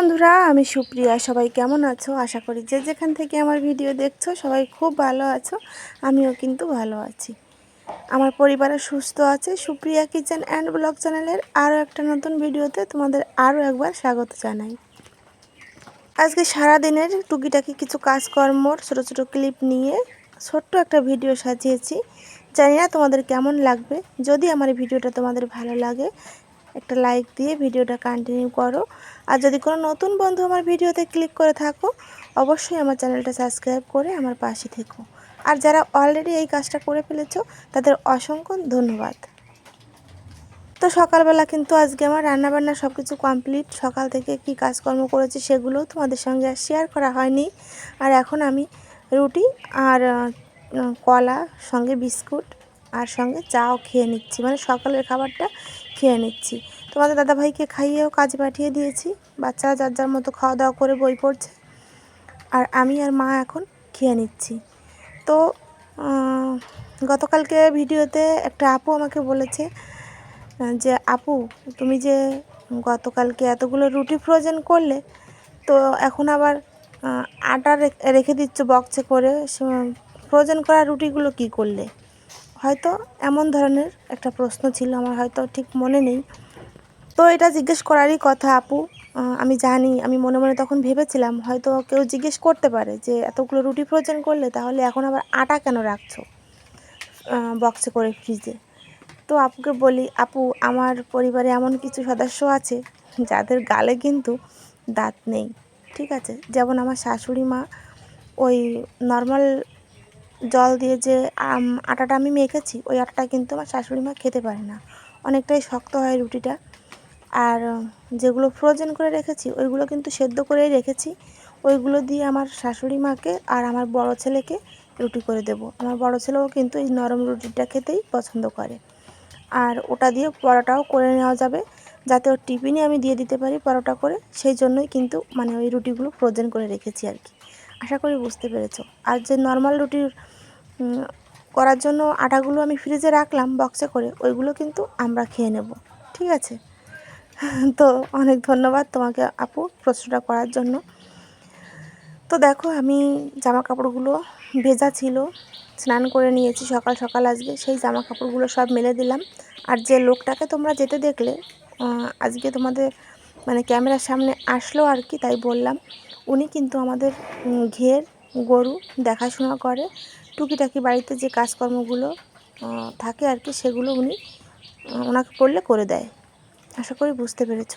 বন্ধুরা, আমি সুপ্রিয়া। সবাই কেমন আছো? আশা করি যে যেখান থেকে আমার ভিডিও দেখছ, সবাই খুব ভালো আছো। আমিও কিন্তু ভালো আছি। আমার পরিবারে সুস্থ আছে। সুপ্রিয়া কিচেন অ্যান্ড ব্লগ চ্যানেলের আরও একটা নতুন ভিডিওতে তোমাদের আরও একবার স্বাগত জানাই। আজকে সারা দিনের টুকিটাকি কিছু কাজকর্মর ছোটো ছোটো ক্লিপ নিয়ে ছোট্ট একটা ভিডিও সাজিয়েছি। জানি না তোমাদের কেমন লাগবে। যদি আমার ভিডিওটা তোমাদের ভালো লাগে একটা লাইক দিয়ে ভিডিওটা কন্টিনিউ করো। আর যদি কোনো নতুন বন্ধু আমার ভিডিওতে ক্লিক করে থাকো, অবশ্যই আমার চ্যানেলটা সাবস্ক্রাইব করে আমার পাশে থেকো। আর যারা অলরেডি এই কাজটা করে ফেলেছো, তাদের অসংখ্য ধন্যবাদ। তো সকালবেলা কিন্তু আজকে আমার রান্নাবান্না সব কিছু কমপ্লিট সকাল থেকে কি কাজকর্ম করেছি সেগুলোও তোমাদের সঙ্গে আর শেয়ার করা হয়নি। আর এখন আমি রুটি আর কলা, সঙ্গে বিস্কুট আর সঙ্গে চাও খেয়ে নিচ্ছি। মানে সকালের খাবারটা খেয়ে নিচ্ছি। তোমাদের দাদাভাইকে খাইয়েও কাজে পাঠিয়ে দিয়েছি। বাচ্চারা যার যার মতো খাওয়া দাওয়া করে বই পড়ছে। আর আমি আর মা এখন খেয়ে নিচ্ছি। তো গতকালকে ভিডিওতে একটা আপু আমাকে বলেছে যে, আপু, তুমি যে গতকালকে এতগুলো রুটি ফ্রোজেন করলে, তো এখন আবার আটা রেখে দিচ্ছ বক্সে করে ফ্রোজেন করা রুটিগুলো কি করলে? হয়তো এমন ধরনের একটা প্রশ্ন ছিল, আমার হয়তো ঠিক মনে নেই। তো এটা জিজ্ঞেস করারই কথা, আপু। আমি জানি, আমি মনে মনে তখন ভেবেছিলাম, হয়তো কেউ জিজ্ঞেস করতে পারে যে, এতগুলো রুটি ফ্রোজেন করলে তাহলে এখন আবার আটা কেন রাখছো? বক্সে করে ফ্রিজে তো আপুকে বলি, আপু, আমার পরিবারে এমন কিছু সদস্য আছে, যাদের গালে কিন্তু দাঁত নেই, ঠিক আছে? যেমন আমার শাশুড়ি মা, ওই নর্মাল জল দিয়ে যে আটাটা আমি মেখেছি, ওই আটাটা কিন্তু আমার শাশুড়ি মা খেতে পারে না। অনেকটাই শক্ত হয় রুটিটা। আর যেগুলো ফ্রোজেন করে রেখেছি, ওইগুলো কিন্তু সেদ্ধ করেই রেখেছি। ওইগুলো দিয়ে আমার শাশুড়ি মাকে আর আমার বড় ছেলেকে রুটি করে দেব। আমার বড় ছেলেও কিন্তু এই নরম রুটিটা খেতেই পছন্দ করে। আর ওটা দিয়ে পরোটাও করে নেওয়া যাবে, যাতে ওর টিফিনে আমি দিয়ে দিতে পারি পরোটা করে। সেই জন্যই কিন্তু মানে ওই রুটিগুলো ফ্রোজেন করে রেখেছি আর কি। আশা করি বুঝতে পেরেছ। আর যে নর্মাল রুটির করার জন্য আটাগুলো আমি ফ্রিজে রাখলাম বক্সে করে, ওইগুলো কিন্তু আমরা খেয়ে নেব, ঠিক আছে? তো অনেক ধন্যবাদ তোমাকে আপু প্রশ্নটা করার জন্য। তো দেখো, আমি জামা কাপড়গুলো ভেজা ছিল, স্নান করে নিয়েছি সকাল সকাল আজকে, সেই জামা কাপড়গুলো সব মেলে দিলাম। আর যে লোকটাকে তোমরা যেতে দেখলে আজকে তোমাদের মানে ক্যামেরার সামনে আসলো আর কি, তাই বললাম। উনি কিন্তু আমাদের ঘের গরু দেখাশোনা করে। টুকিটাকি বাড়িতে যে কাজকর্মগুলো থাকে আর কি, সেগুলো উনি ওনাকে পড়লে করে দেয়। আশা করি বুঝতে পেরেছ।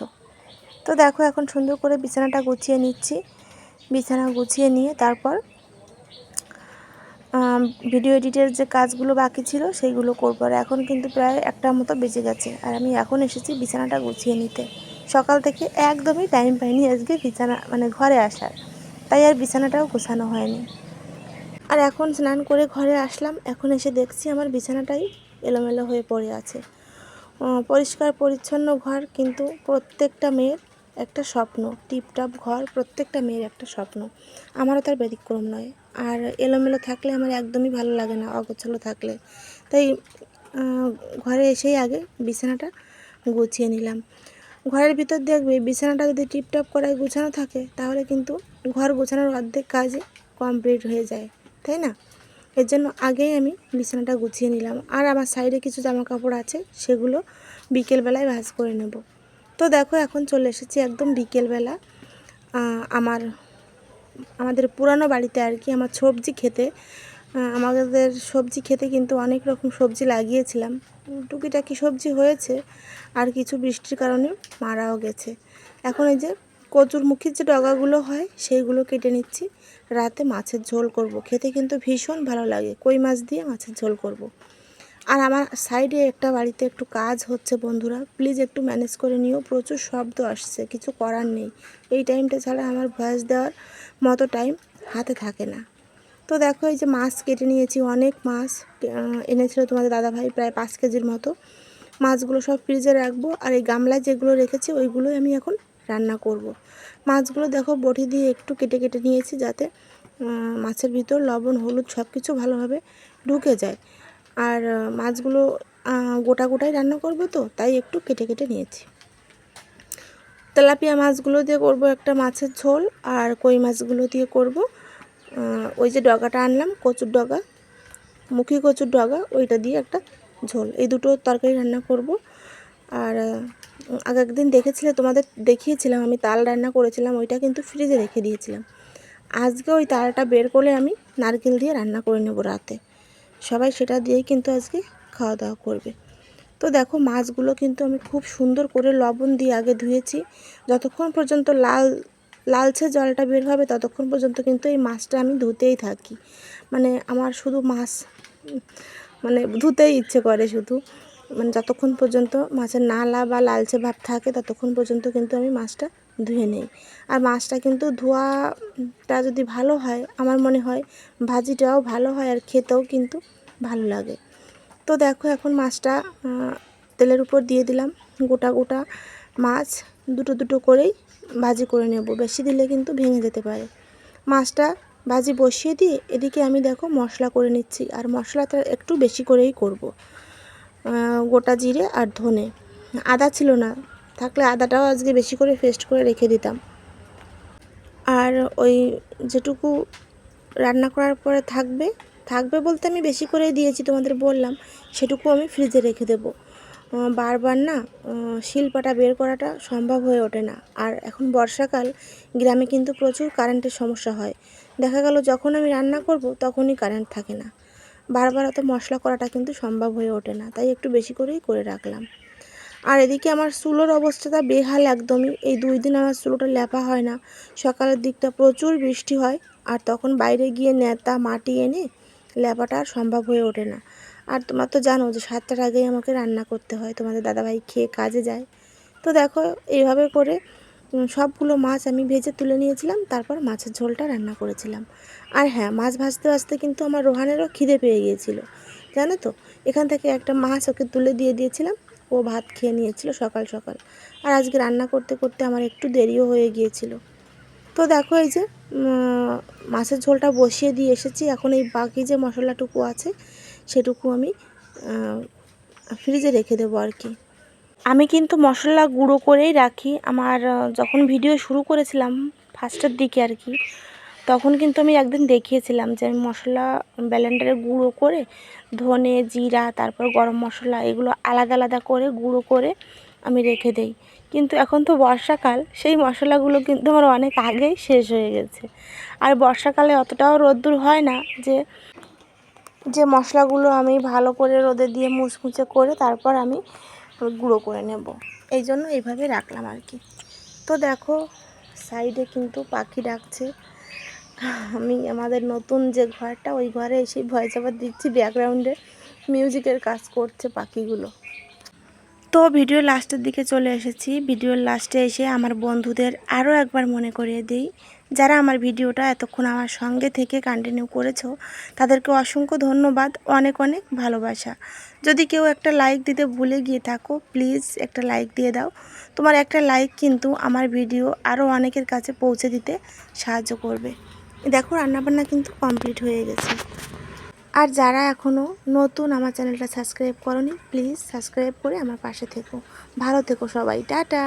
তো দেখো, এখন সুন্দর করে বিছানাটা গুছিয়ে নিচ্ছি। বিছানা গুছিয়ে নিয়ে তারপর ভিডিও এডিটের যে কাজগুলো বাকি ছিল, সেইগুলো করব। আর এখন কিন্তু প্রায় একটা মতো বেঁচে গেছে। আর আমি এখন এসেছি বিছানাটা গুছিয়ে নিতে। সকাল থেকে একদমই টাইম পাইনি আজকে বিছানা মানে ঘরে আসার। তাই আর বিছানাটাও গোছানো হয়নি। আর এখন স্নান করে ঘরে আসলাম, এখন এসে দেখছি আমার বিছানাটাই এলোমেলো হয়ে পড়ে আছে। পরিষ্কার পরিচ্ছন্ন ঘর, কিন্তু প্রত্যেকটা মেয়ের একটা স্বপ্ন, টিপটপ ঘর, প্রত্যেকটা মেয়ের একটা স্বপ্ন। আমারও তার ব্যতিক্রম নয়। আর এলোমেলো থাকলে আমার একদমই ভালো লাগে না, অগোছালো থাকলে। তাই ঘরে এসেই আগে বিছানাটা গুছিয়ে নিলাম। ঘরের ভিতর দেখবে বিছানাটা যদি টিপটপ করায় গুছানো থাকে, তাহলে কিন্তু ঘর গোছানোর অর্ধেক কাজে কমপ্লিট হয়ে যায়, তাই না? এর জন্য আগেই আমি বিছানাটা গুছিয়ে নিলাম। আর আমার সাইডে কিছু জামা কাপড় আছে, সেগুলো বিকেলবেলায় ভাজ করে নেব। তো দেখো, এখন চলে এসেছি একদম বিকেলবেলা। আমার, আমাদের পুরানো বাড়িতে আর কি, আমার সবজি খেতে আমাদের সবজি খেতে কিন্তু অনেক রকম সবজি লাগিয়েছিলাম। টুকিটাকি সবজি হয়েছে, আর কিছু বৃষ্টির কারণে মারাও গেছে। এখন এই যে কচুর কচুরমুখীর যে ডগাগুলো হয়, সেইগুলো কেটে নিচ্ছি। রাতে মাছের ঝোল করব। খেতে কিন্তু ভীষণ ভালো লাগে। কই মাছ দিয়ে মাছের ঝোল করব। আর আমার সাইডে একটা বাড়িতে একটু কাজ হচ্ছে বন্ধুরা। প্লিজ একটু ম্যানেজ করে নিও। প্রচুর শব্দ আসছে, কিছু করার নেই। এই টাইমটা ছাড়া আমার ভয়েস দেওয়ার মতো টাইম হাতে থাকে না। তো দেখো এই যে মাছ কেটে নিয়েছি, অনেক মাছ এনেছিল তোমাদের দাদাভাই প্রায় পাঁচ কেজির মতো। মাছগুলো সব ফ্রিজে রাখব আর এই গামলায় যেগুলো রেখেছি ওইগুলোই আমি এখন রান্না করব। মাছগুলো দেখো বটি দিয়ে একটু কেটে কেটে নিয়েছি যাতে মাছের ভিতর লবণ, হলুদ সব কিছু ভালোভাবে ঢুকে যায়। আর মাছগুলো গোটা গোটাই রান্না করব তো, তাই একটু কেটে কেটে নিয়েছি। তেলাপিয়া মাছগুলো দিয়ে করব একটা মাছের ঝোল আর কই মাছগুলো দিয়ে করব। ওই যে ডগাটা আনলাম, কচুর ডগা, মুখী কচুর ডগা, ওইটা দিয়ে একটা ঝোল। এই দুটো তরকারি রান্না করব। আর আগে একদিন দেখেছিলে, তোমাদের দেখিয়েছিলাম, আমি তাল রান্না করেছিলাম, ওইটা কিন্তু ফ্রিজে রেখে দিয়েছিলাম। আজকে ওই তালটা বের করে আমি নারকেল দিয়ে রান্না করে নেব রাতে। সবাই সেটা দিয়েই কিন্তু আজকে খাওয়া দাওয়া করবে। তো দেখো, মাছগুলো কিন্তু আমি খুব সুন্দর করে লবণ দিয়ে আগে ধুয়েছি। যতক্ষণ পর্যন্ত লাল লালচে জলটা বের হবে ততক্ষণ পর্যন্ত কিন্তু এই মাছটা আমি ধুতেই থাকি। মানে আমার শুধু মাছ মানে ধুতেই ইচ্ছে করে শুধু। মানে যতক্ষণ পর্যন্ত মাছের নালা বা লালচে ভাব থাকে ততক্ষণ পর্যন্ত কিন্তু আমি মাছটা ধুয়ে নেই। আর মাছটা কিন্তু ধোয়াটা যদি ভালো হয়, আমার মনে হয় ভাজিটাও ভালো হয় আর খেতেও কিন্তু ভালো লাগে। তো দেখো এখন মাছটা তেলের উপর দিয়ে দিলাম। গোটা গোটা মাছ দুটো দুটো করেই ভাজি করে নেব। বেশি দিলে কিন্তু ভেঙে যেতে পারে। মাছটা ভাজি বসিয়ে দিয়ে এদিকে আমি দেখো মশলা করে নিচ্ছি আর মশলাটা একটু বেশি করেই করব। গোটা জিরে আর ধনে। আদা ছিল না, থাকলে আদাটাও আজকে বেশি করে পেস্ট করে রেখে দিতাম। আর ওই যেটুকু রান্না করার পরে থাকবে থাকবে বলতে আমি বেশি করেই দিয়েছি তোমাদের বললাম, সেটুকু আমি ফ্রিজে রেখে দেবো। বারবার না শিলপাটা বের করাটা সম্ভব হয়ে ওঠে না। আর এখন বর্ষাকাল, গ্রামে কিন্তু প্রচুর কারেন্টের সমস্যা হয়। দেখা গেল যখন আমি রান্না করব, তখনই কারেন্ট থাকে না। বারবার অত মশলা করাটা কিন্তু সম্ভব হয়ে ওঠে না, তাই একটু বেশি করেই করে রাখলাম। আর এদিকে আমার চুলোর অবস্থাটা বেহাল একদমই। এই দুই দিন আমার চুলোটা লেপা হয় না। সকালের দিকটা প্রচুর বৃষ্টি হয়, আর তখন বাইরে গিয়ে নেতা, মাটি এনে লেপাটা আর সম্ভব হয়ে ওঠে না। আর তোমরা তো জানো যে সাতটার আগেই আমাকে রান্না করতে হয়, তোমাদের দাদাভাই খেয়ে কাজে যায়। তো দেখো, এইভাবে করে সবগুলো মাছ আমি ভেজে তুলে নিয়েছিলাম, তারপর মাছের ঝোলটা রান্না করেছিলাম। আর হ্যাঁ মাছ ভাজতে ভাজতে কিন্তু আমার রোহানেরও খিদে পেয়ে গিয়েছিল। জানো তো, এখান থেকে একটা মাছ ওকে তুলে দিয়ে দিয়েছিলাম, ও ভাত খেয়ে নিয়েছিল সকাল সকাল। আর আজকে রান্না করতে করতে আমার একটু দেরিও হয়ে গিয়েছিল। তো দেখো এই যে মাছের ঝোলটা বসিয়ে দিয়ে এসেছি, এখন এই বাকি যে মশলাটুকু আছে সেটুকু আমি ফ্রিজে রেখে দেবো আর কি। আমি কিন্তু মশলা গুঁড়ো করেই রাখি। আমার যখন ভিডিও শুরু করেছিলাম ফার্স্টের দিকে আর কি, তখন কিন্তু আমি একদিন দেখিয়েছিলাম যে আমি মশলা ব্লেন্ডারে গুঁড়ো করে ধনে, জিরা, তারপর গরম মশলা এগুলো আলাদা আলাদা করে গুঁড়ো করে আমি রেখে দেই। কিন্তু এখন তো বর্ষাকাল, সেই মশলাগুলো কিন্তু আমার অনেক আগেই শেষ হয়ে গেছে। আর বর্ষাকালে অতটাও রোদ্দুর হয় না যে যে মশলাগুলো আমি ভালো করে রোদে দিয়ে মুচমুচে করে তারপর আমি গুঁড়ো করে নেব। এই জন্য এইভাবে রাখলাম আর কি। তো দেখো, সাইডে কিন্তু পাখি ডাকছে। আমি, আমাদের নতুন যে ঘরটা, ওই ঘরে এসে ভয়েস ওভার দিচ্ছি ব্যাকগ্রাউন্ডে। মিউজিকের কাজ করছে পাখিগুলো। তো ভিডিও লাস্টের দিকে চলে এসেছি। ভিডিওর লাস্টে এসে আমার বন্ধুদের আরও একবার মনে করিয়ে দিই যারা আমার ভিডিওটা এতক্ষণ আমার সঙ্গে থেকে কন্টিনিউ করেছ, তাদেরকে অসংখ্য ধন্যবাদ, অনেক অনেক ভালোবাসা। যদি কেউ একটা লাইক দিতে ভুলে গিয়ে থাকো প্লিজ একটা লাইক দিয়ে দাও। তোমার একটা লাইক কিন্তু আমার ভিডিও আরও অনেকের কাছে পৌঁছে দিতে সাহায্য করবে। দেখো, রান্নাবান্না কিন্তু কমপ্লিট হয়ে গেছে। আর যারা এখনও নতুন আমার চ্যানেলটা সাবস্ক্রাইব করনি প্লিজ সাবস্ক্রাইব করে আমার পাশে থেকো। ভালো থেকো সবাই, টাটা!